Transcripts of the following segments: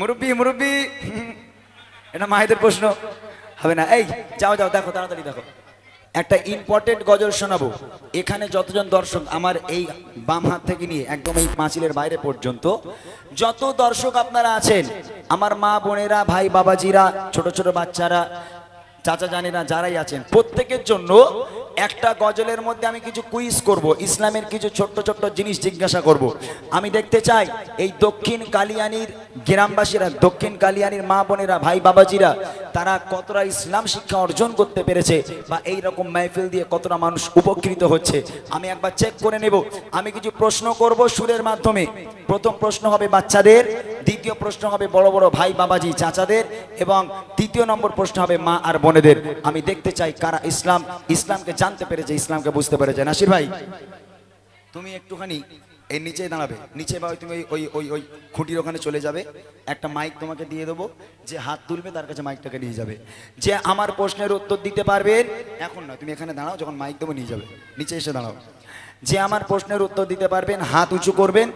মুরব্বি মুরব্বি। এটা মায়েদের প্রশ্ন। হবে না। এই, যাও যাও, দেখো, তাড়াতাড়ি দেখো। একটা ইম্পর্টেন্ট গজল শোনাবো। এখানে যতজন দর্শক, আমার এই বাম হাত থেকে নিয়ে, একদম এই পাঁচিলের বাইরে পর্যন্ত, যত দর্শক আপনারা আছেন, আমার মা বোনেরা, ভাই, বাবাজিরা, ছোট ছোট বাচ্চারা চাচা জানি না, যারাই আছেন, প্রত্যেকের জন্য একটা গজলের মধ্যে আমি কিছু কুইজ করব, ইসলামের কিছু ছোট্ট ছোট্ট জিনিস জিজ্ঞাসা করব। আমি দেখতে চাই, এই দক্ষিণ কালিয়ানির গ্রামবাসীরা, দক্ষিণ কালিয়ানির মা বোনেরা, ভাই বাবাজিরা তারা কতটা ইসলাম শিক্ষা অর্জন করতে পেরেছে বা এই রকম মাহফিল দিয়ে কতটা মানুষ উপকৃত হচ্ছে, আমি একবার চেক করে নেব। আমি কিছু প্রশ্ন করব সুরের মাধ্যমে। প্রথম প্রশ্ন হবে বাচ্চাদের, দ্বিতীয় প্রশ্ন হবে বড় বড় ভাই বাবাজি চাচাদের, এবং তৃতীয় নম্বর প্রশ্ন হবে মা আর বোনেদের। আমি দেখতে চাই কারা ইসলাম, ইসলামকে জানতে পেরেছে, ইসলামকে বুঝতে পেরেছে। নাসির ভাই। তুমি একটুখানি এই নিচে দাঁড়াবে। নিচে বা তুমি ওই ওই ওই খুঁটির ওখানে চলে যাবে। একটা মাইক তোমাকে দিয়ে দেবো। যে হাত তুলবে, তার কাছে মাইকটাকে নিয়ে যাবে। যে আমার প্রশ্নের উত্তর দিতে পারবেন, এখন না তুমি এখানে দাঁড়াও, যখন মাইক দেবো নিয়ে যাবে। নিচে এসে দাঁড়াও। যে আমার প্রশ্নের উত্তর দিতে পারবেন, হাত উঁচু করবেন,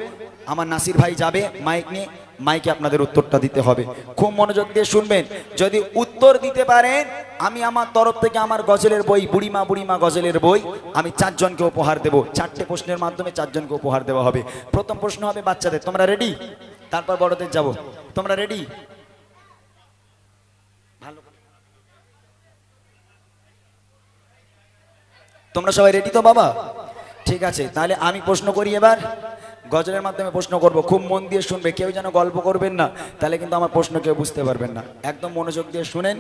আমার নাসির ভাই যাবে মাইক নিয়ে। মাইকে আপনাদের উত্তরটা দিতে হবে। খুব মনোযোগ দিয়ে শুনবেন। যদি উত্তর দিতে পারেন, আমি আমার তরফ থেকে আমার গজলের বই, বুড়িমা বুড়িমা গজলের বই, আমি চারজনকে উপহার দেব। চারটে প্রশ্নের মাধ্যমে চারজনকে উপহার দেওয়া হবে। প্রথম প্রশ্ন হবে বাচ্চাদের, তোমরা রেডি তারপর বড়দের যাব। তোমরা রেডি তোমরা সবাই রেডি তো বাবা? ঠিক আছে, তাহলে আমি প্রশ্ন করি এবার। গজলের মাধ্যমে প্রশ্ন করব, খুব মন দিয়ে শুনবে, কেউ যেন গল্প করবেন না, তাহলে কিন্তু আমার প্রশ্ন কেউ বুঝতে পারবেন না। একদম মনোযোগ দিয়ে শুনেন।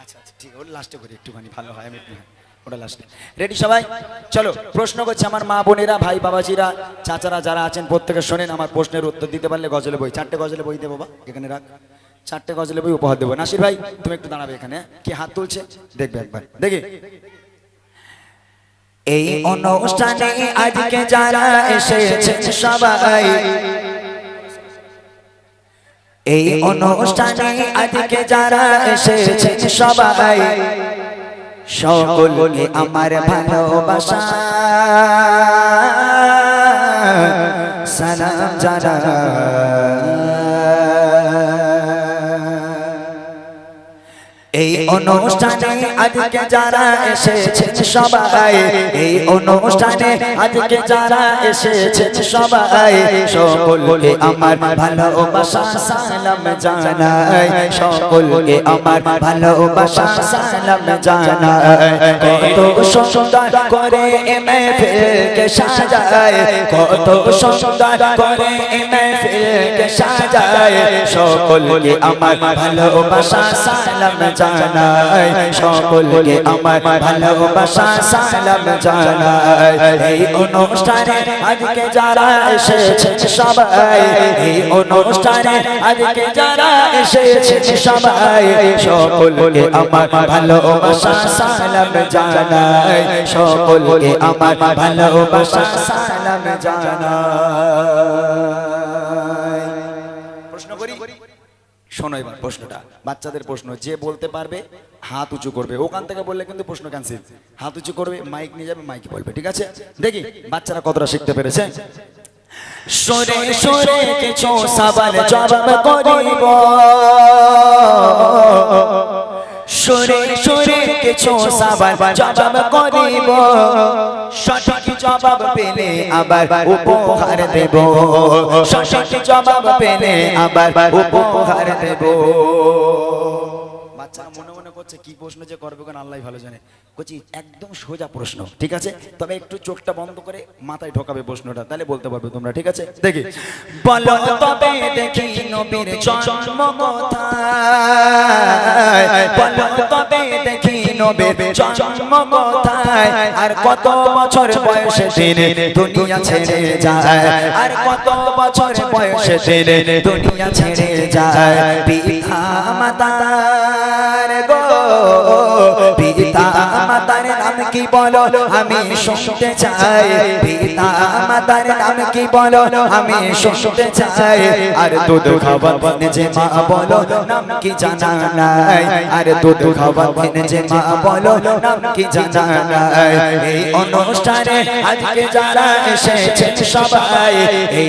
আচ্ছা আচ্ছা ঠিক লাস্টে একটুখানি ভালো হয় লাস্টে রেডি সবাই? চলো, প্রশ্ন করছে আমার মা বোনেরা, ভাই বাবাজিরা, চাচারা যারা আছেন, প্রত্যেকে শোনেন, আমার প্রশ্নের উত্তর দিতে পারলে গজলে বই, চারটে গজলে বই দেবো এখানে রাখ। চারটে গজলে বই উপহার দেবো। নাসির ভাই তুমি একটু দাঁড়াবে এখানে? কি হাত তুলছে? দেখবে একবার। দেখি। এই অনুষ্ঠানে আজকে যারা এসেছে সবাই। এই অনুষ্ঠানে আজকে যারা এসেছে সবাই। সকলকে আমার ভালোবাসা। সালাম যারা এই অনুষ্ঠানে আজকে যারা এসেছে সবাই এই অনুষ্ঠানে আজকে যারা এসেছে সবাই সকলকে আমার ভালোবাসা সালাম জানাই সকলকে আমার ভালোবাসা সালাম জানাই। কত সুন্দর করে মেহফিলকে সাজায় কত সুন্দর করে মেহফিলকে সাজায় সকলকে আমার ভালোবাসা সালাম জানাই, সকলকে আমার ভালোবাসা, সালাম জানাই। এই অনুষ্ঠানে আজকে যারা এসেছে সবাই, এই অনুষ্ঠানে আজকে যারা এসেছে সবাই, সকলকে আমার ভালোবাসা, সালাম জানাই। সকলকে আমার ভালোবাসা, সালাম জানাই। প্রশ্ন করি? শোনো এবার প্রশ্নটা। বাচ্চাদের প্রশ্ন যে বলতে পারবে হাত উঁচু করবে ওখান থেকে বললে কিন্তু প্রশ্ন ক্যান্সেল হাত উঁচু করবে মাইক নিয়ে যাবে মাইকে বলবে ঠিক আছে দেখি বাচ্চারা কতটা শিখতে পেরেছে সরে সরে কিছু সাবান জবাব করিব সরে সরে কিছু সাবার জবাব করিব। সঠিক জবাব পেলে আবার উপহার দেব। সঠিক জবাব পেলে আবার উপহার দেব। বাচ্চারা মনে মনে করছে, কি প্রশ্ন যে করবে কেন আল্লাহ ভালো জানে। করছি একদম সোজা প্রশ্ন, ঠিক আছে? তবে একটু চোখটা বন্ধ করে মাথায় ঢোকাবে প্রশ্নটা, তাহলে বলতে পারবে তোমরা, ঠিক আছে? দেখি। বলো, তবে দেখি নবীর জন্ম কোথায়? বলো, তবে দেখি নবীর জন্ম কোথায়? আর কত বছর বয়সে দিনে দুনিয়া ছেড়ে যায়? আর কত বছর বয়সে দিনে দুনিয়া ছেড়ে যায়? পিতা মাতার গো পিতা মাতার নাম কি বলো? আমি শুনতে চাই। পিতা মাতার নাম কি বলো? আমি শুনতে চাই। আর দুধ খাবার যে মা বলো, নাম কি জানা নাই? আর দুধ খাবার যে মা বলো, নাম কি জানা নাই? এই অনুষ্ঠানে আজকে যারা এসেছেন সবাই, এই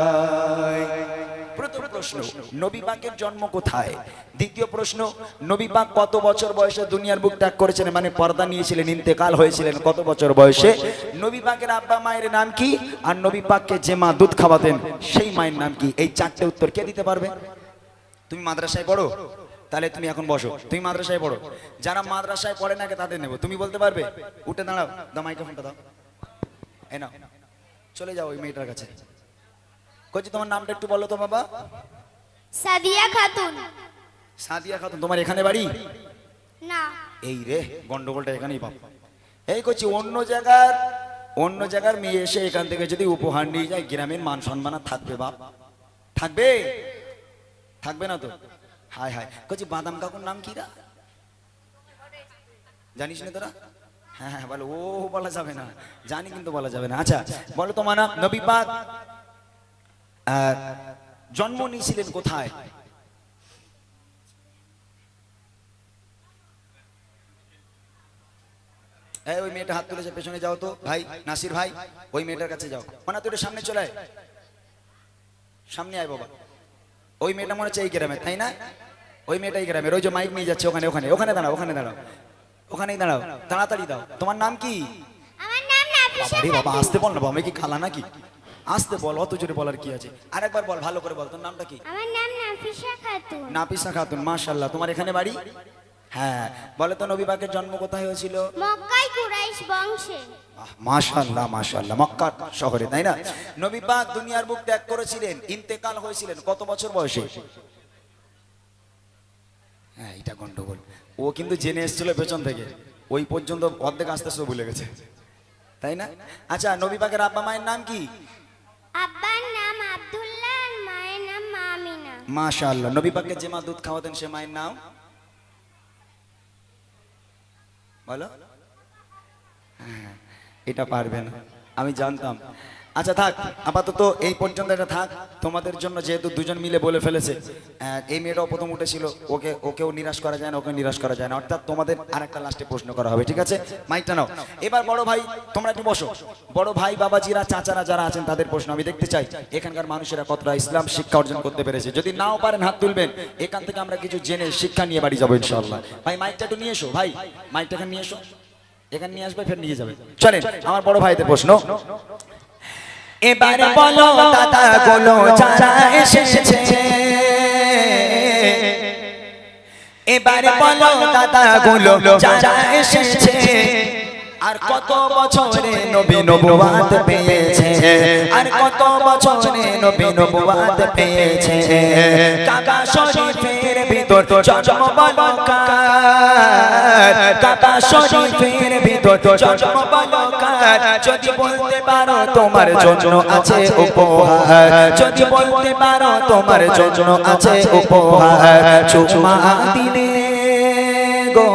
প্রশ্ন, নবী পাকের জন্ম কোথায়? দ্বিতীয় প্রশ্ন, নবী পাক কত বছর বয়সে দুনিয়ার বুক ত্যাগ করেছিলেন? মানে পর্দা নিয়েছিলেন, ইন্তেকাল হয়েছিলেন কত বছর বয়সে? নবী পাকের আব্বা মায়ের নাম কি? আর নবী পাককে যে মা দুধ খাওয়াতেন, সেই মায়ের নাম কি? এই চারটে উত্তর কে দিতে পারবে? তুমি মাদ্রাসায় পড়ো? তাহলে তুমি এখন বসো। তুমি মাদ্রাসায় পড়ো। যারা মাদ্রাসায় পড়ে নাকি তাদের নেব। তুমি বলতে পারবে? উঠে দাঁড়াও, দাও মাইক্রোফোনটা দাও। এই নাও। চলে যাও ওই মেয়েটার কাছে। কচি তোমার নামটা একটু বলো তো বাবা। সাদিয়া খাতুন। সাদিয়া খাতুন তোমার এখানে বাড়ি? না। এই রে গন্ডগোলটা এখানেই পাবো এই করছি অন্য জায়গার অন্য জায়গার মেয়ে এসে এখান থেকে যদি উপহার নিয়ে যায় গ্রামের মান সম্মান থাকবে বাপ। থাকবে? থাকবে না তো? হায় হায় করছি বাদাম কাকুর নাম কি রা? জানিস না তোরা? হ্যাঁ হ্যাঁ বলো ও বলা যাবে না। জানি কিন্তু বলা যাবে না। আচ্ছা বলো তোমার নাম নবী পাক। জন্ম নিয়েছিলেন কোথায়? এই ওই মেয়েটা হাত তুলেছে পেছনে যাও তো। ভাই নাসির ভাই ওই মেয়েটার কাছে যাও। মানে তুই সামনে চলে আয়। সামনে আয় বাবা। ওই মেয়েটা মনে হচ্ছে এই গ্রামে তাই না? ওই মেয়েটাই গ্রামের। ওই যে মাইক নিয়ে যাচ্ছে ওখানে ওখানে ওখানে দাঁড়াও ওখানে দাঁড়াও। ওখানেই দাঁড়াও তাড়াতাড়ি দাও। তোমার নাম কি? বাবা আসতে বল না বাবা আমি কি খালা নাকি? আসতে বল অত জোরে বলার কি আছে? আরেকবার বল ভালো করে বল তোর নামটা কি? আমার নাম নাফিসা খাতুন। নাপিসা খাতুন মাশাল্লাহ তোমার এখানে বাড়ি? হ্যাঁ। বলে তো নবী পাকের জন্ম কোথায় হয়েছিল? মক্কাই কুরাইশ বংশে। মাশাল্লাহ মাশাল্লাহ মক্কা শহরে তাই না? নবী পাক দুনিয়ার বুক ত্যাগ করেছিলেন ইন্তেকাল হয়েছিলেন। কত বছর বয়সে? হ্যাঁ এটা গন্ডগোল। ও কিন্তু জেনে এসেছিল পেছন থেকে। ওই পর্যন্ত অর্ধেক আস্তে আস্তে ভুলে গেছে। তাই না? আচ্ছা নবী পাকের আব্বা মায়ের নাম কি? আব্বার নাম মাশাআল্লাহ। নবী পাককে যে মা দুধ খাওয়াতেন সে মায়ের নাম? বলো। হ্যাঁ, এটা পারবে না। আমি জানতাম। আচ্ছা থাক, আপাতত এই পর্যন্ত এটা থাক। তোমাদের জন্য যেহেতু দুজন মিলে বলে ফেলেছে এই মেয়েটাও প্রথম উঠেছিল, ওকে, ওকেও নিরাশ করা যায় না ওকে নিরাশ করা যায় না। অর্থাৎ তোমাদের আর একটা লাস্টে প্রশ্ন করা হবে, ঠিক আছে? মাইকটা নাও। এবার বড় ভাই, তোমরা একটু বসো। বড় ভাই, বাবাজিরা, চাচারা যারা আছেন, তাদের প্রশ্ন আমি দেখতে চাই। এখানকার মানুষেরা কতটা ইসলাম শিক্ষা অর্জন করতে পেরেছে? যদি নাও পারেন হাত তুলবেন। এখান থেকে আমরা কিছু জেনে শিক্ষা নিয়ে বাড়ি যাব ইনশাল্লাহ ভাই, মাইকটা একটু নিয়ে এসো, ভাই। মাইকটা এখানে নিয়ে এসো। এখানে নিয়ে আসবে, ফের নিয়ে যাবে। চলেন, আমার বড় ভাইদের প্রশ্ন। এবারে বলো দাদা গুলো যারা এসেছে। এবারে বলো দাদা গুলো যারা এসেছে। আর কত বছরে নবী নবুয়াত পেয়েছে? আর কত বছরে নবী নবুয়াত পেয়েছে? কাকা শরীফের ভিতর জন্ম বলো কার কাবা শরীফের ভিতর জন্ম বলো কার যদি বলতে পারো তোমার জন্য আছে উপহার। যদি বলতে পারো তোমার জন্য আছে উপহার। চুমা দিলে গো।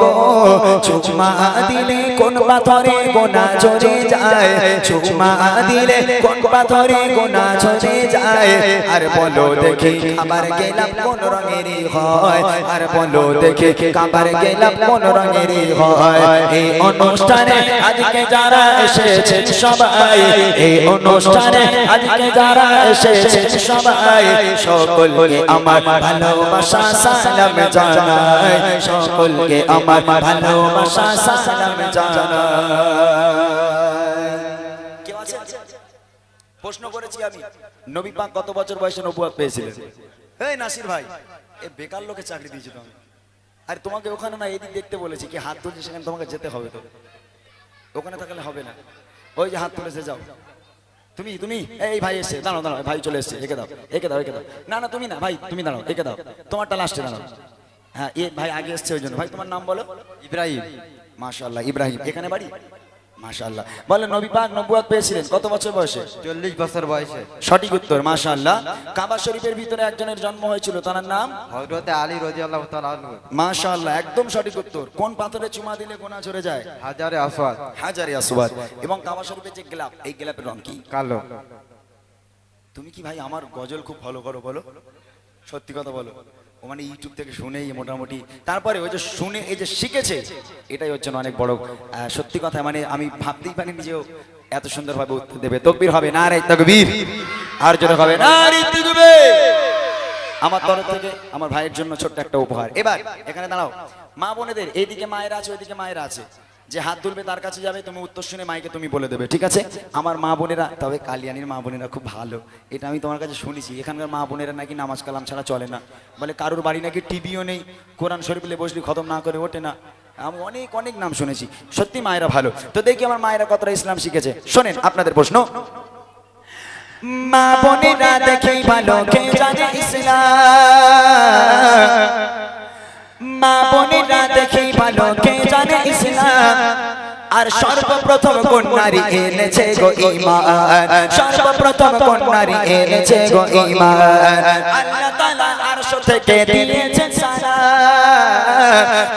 চুমা দিলে কোন পাথরে গোনা চলে যায়? চুমা দিলে কোন পাথরে গোনা চলে যায়? আর বলো দেখি খাবার গেলাম কোন রঙেরই হয়? আর বলো দেখি খাবার গেলাম কোন রঙেরই হয়? এই অনুষ্ঠানে আজকে যারা এসেছে সবাই, এই অনুষ্ঠানে আজকে যারা এসেছে সবাই, সকলকে আমার ভালোবাসা, সালাম জানাই। সকলকে আমার ভালোবাসা সালাম জানাই কেউ আছে প্রশ্ন করেছি আমি। নবী পাক কত বছর বয়সে নবুয়াত পেয়েছিলেন? এই নাসির ভাই এ বেকার লোকে চাকরি দিয়েছি তো আর তোমাকে ওখানে না এদিক দেখতে বলেছি কি হাত তুলছে সেখানে তোমাকে যেতে হবে তো। ওখানে থাকলে হবে না। ওই যে হাত তুলেছে যাও। তুমি তুমি এই ভাই এসছে দাঁড়াও দাঁড়াও ভাই চলে এসছে একে দাও একে দাও একে দাও। না না তুমি না ভাই তুমি দাঁড়াও একে দাও। তোমারটা লাস্টে দাঁড়াও। হ্যাঁ এ ভাই আগে এসছে ওই জন্য। ভাই তোমার নাম বলো? ইব্রাহিম। মাশাআল্লাহ ইব্রাহিম। এখানে বাড়ি? বলে নবী পাক নবুয়াত পেয়েছিলেন। কত বছর বয়সে? চল্লিশ বছর বয়সে। সঠিক উত্তর কাবা শরীফের ভিতরে একজনের জন্ম হয়েছিল তার নাম? আলী একদম সঠিক উত্তর। কোন পাথরে চুমা দিলে গোনা ঝরে যায়? হাজারে আসওয়াদ। হাজারে আসওয়াদ। এবং কাবা শরীফের যে গ্লাপ এই গ্লাপের রং কি? কালো। তুমি কি ভাই আমার গজল খুব ভালো করো বলো? সত্যি কথা বলো। মানে ইউটিউব থেকে শুনেই মোটামুটি। তারপরে ওই যে শুনে, এই যে শিখেছে, এটাই হচ্ছে অনেক বড় সত্যি কথা মানে আমি ভাবতেই পারি নিজেও এত সুন্দরভাবে উত্তর দেবে। তকবীর হবে, না রে তকবীর। আর জোরে হবে, না রে তকবীর। আমার তরফ থেকে আমার ভাইয়ের জন্য ছোট্ট একটা উপহার। এবার, এখানে দাঁড়াও। মা বোনেদের, এইদিকে মায়েরা আছে, ওইদিকে মায়েরা আছে। যে হাত তুলবে তার কাছে যাবে, তুমি উত্তর শুনে মাইকে তুমি বলে দেবে, ঠিক আছে? আমার মা বোনেরা, তবে কালিয়ানির মা বোনেরা খুব ভালো। এটা আমি তোমার কাছে শুনেছি। এখানকার মা বোনেরা নাকি নামাজ কালাম ছাড়া চলে না। বলে কারোর বাড়ি নাকি টিভিও নেই? কোরআন শরীফলে বসলি খতম না করে ওঠে না। আমি অনেক অনেক নাম শুনেছি। সত্যি মায়েরা ভালো। তো দেখি আমার মায়েরা কতটা ইসলাম শিখেছে। শোনেন আপনাদের প্রশ্ন। মা বোনেরা দেখেই ভালো কে জানে ইসলাম। মা বোনেরা দেখেই ভালো, কে জানে ইসলাম? আর সর্বপ্রথম কোন নারী এনেছে গো ইমান সর্বপ্রথম কোন নারী এনেছে গো ইমান আল্লাহ তাআলা আরশ থেকে দিয়েছেন সালাম।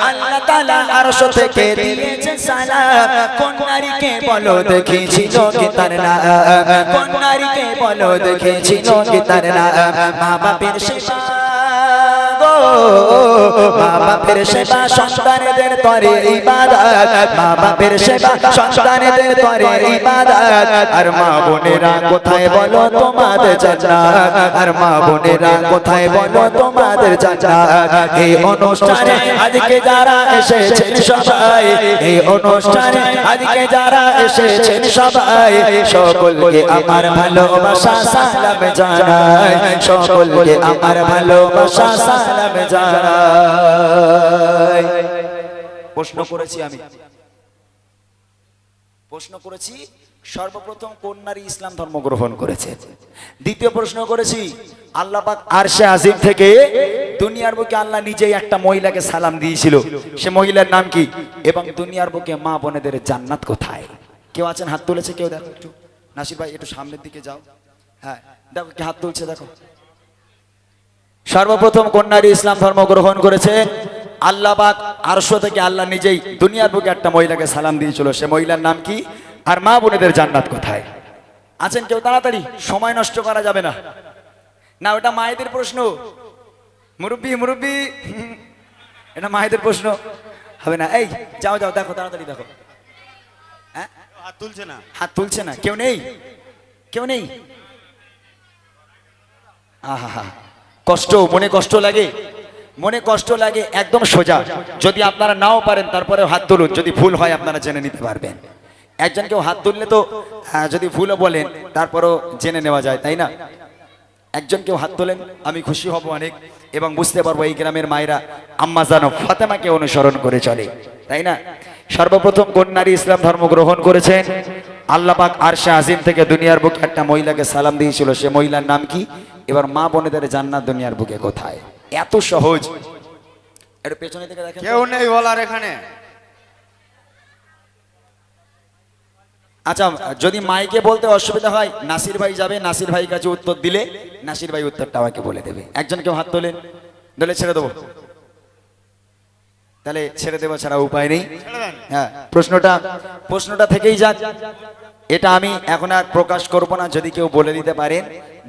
আল্লাহ তাআলা আরশ থেকে দিয়েছেন সালাম। কোন নারীকে বলো দেখেছিল কি তার নাম। কোন নারীকে বলো দেখেছিল কি তার নাম। মা বাপের সেবা মা বাপের সেবা সন্তানদের ইবাদত। মা বাপের সেবা সন্তানদের মা বোনেরা আজকে যারা এসেছেন সবাই, এই অনুষ্ঠানে আজকে যারা এসেছেন সবাই, সকলকে আমার ভালোবাসা সকলকে আমার ভালোবাসা জানাই প্রশ্ন করেছি আমি। প্রশ্ন করেছি, সর্বপ্রথম কোন নারী ইসলাম ধর্ম গ্রহণ করেছে? দ্বিতীয় প্রশ্ন করেছি আল্লাহ পাক আরশে আজিম থেকে দুনিয়ার বুকে আল্লাহ নিজেই একটা মহিলাকে সালাম দিয়েছিল। সে মহিলার নাম কি? এবং দুনিয়ার বুকে মা বোনেদের জান্নাত কোথায়? কেউ আছেন? হাত তুলেছে কেউ? দেখো একটু। নাসির ভাই, একটু সামনের দিকে যাও। হ্যাঁ দেখো, কি হাত তুলছে, দেখো। সর্বপ্রথম কোন ইসলাম ধর্ম গ্রহণ করেছে। আল্লাহ পাক আরশো থেকে আল্লাহ নিজেই দুনিয়ার বুকে একটা মহিলাকে সালাম দিয়েছিল। সে মহিলার নাম কি? আর মা বোনেদের জান্নাত কোথায়? আছেন কেউ? তাড়াতাড়ি সময় নষ্ট করা যাবে না। না ওটা মায়েদের প্রশ্ন। মুরব্বী মুরব্বী। এটা মায়েদের প্রশ্ন। হবে না। এই যাও যাও দেখো তাড়াতাড়ি দেখো। হ্যাঁ? হাত তুলছে না। হাত তুলছে না। কেউ নেই? কেউ নেই? আহা কষ্ট, মনে কষ্ট লাগে? মনে কষ্ট লাগে, একদম সোজা। যদি আপনারা নাও পারেন তারপরে হাত তুলুন। যদি ভুল হয়, আপনারা জেনে নিতে পারবেন। একজন কেউ হাত তুললে তো যদি ভুলও বলেন, তারপরও জেনে নেওয়া যায়, তাই না? একজন কেউ হাত তোলেন, আমি খুশি হব অনেক, এবং বুঝতে পারব এই গ্রামের মায়েরা আম্মা জানো ফাতেমাকে অনুসরণ করে চলে, তাই না? সর্বপ্রথম কোন নারী ইসলাম ধর্ম গ্রহণ করেছেন। আল্লাহ পাক আরশে আজিম থেকে দুনিয়ার বুকে একটা মহিলাকে সালাম দিয়েছিল সে মহিলার নাম কি? এবার মা বোনেদের জান্নাত দুনিয়ার বুকে কোথায়? এত সহজ। একটু পেছনে দিকে দেখেন। কেউ নেই বলার এখানে। আচ্ছা যদি মাইকে বলতে অসুবিধা হয় নাসির ভাই যাবে নাসির ভাই কাছে উত্তর দিলে নাসির ভাই উত্তরটা আমাকে বলে দেবে। একজন কেউ হাত তোলেন দলে ছেড়ে দেবো। তাহলে ছেড়ে দেবো ছাড়া উপায় নেই। হ্যাঁ প্রশ্নটা প্রশ্নটা থেকেই যাক। এটা আমি এখন আর প্রকাশ করব না যদি কেউ বলে দিতে পারেন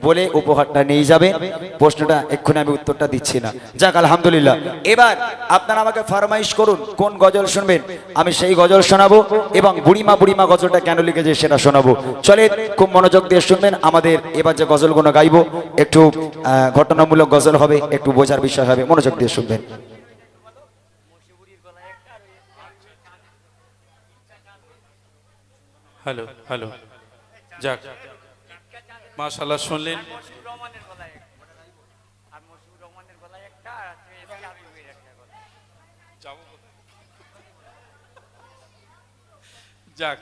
বলে উপহারটা নিয়ে যাবে। প্রশ্নটা এক্ষুনি আমি উত্তরটা দিচ্ছি না। যাক আলহামদুলিল্লাহ। এবার আপনারা আমাকে ফরমাইশ করুন কোন গজল শুনবেন? আমি সেই গজল শোনাবো এবং বুড়িমা বুড়িমা গজলটা কেন লিখেছে সেটা শোনাবো। চলে খুব মনোযোগ দিয়ে শুনবেন। আমাদের এবার যে গজলগুলো গাইবো একটু আহ, ঘটনামূলক গজল হবে একটু বোঝার বিষয় হবে। মনোযোগ দিয়ে শুনবেন। Hello hello. যাক মাশাল্লাহ শুনলেন। যাক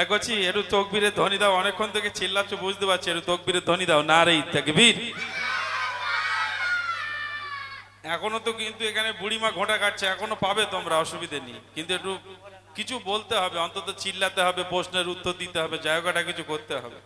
এক করছি একটু তকবীরের ধ্বনি দাও। অনেকক্ষণ থেকে চিল্লাচ্ছ বুঝতে পারছি একটু তকবীরের ধ্বনি দাও। না রে তাকবীর। এখনও তো কিন্তু এখানে বুড়িমা ঘোটা কাটছে এখনও পাবে তোমরা অসুবিধে নেই। কিন্তু একটু কিছু বলতে হবে অন্তত চিল্লাতে হবে প্রশ্নের উত্তর দিতে হবে জায়গাটা কিছু করতে হবে।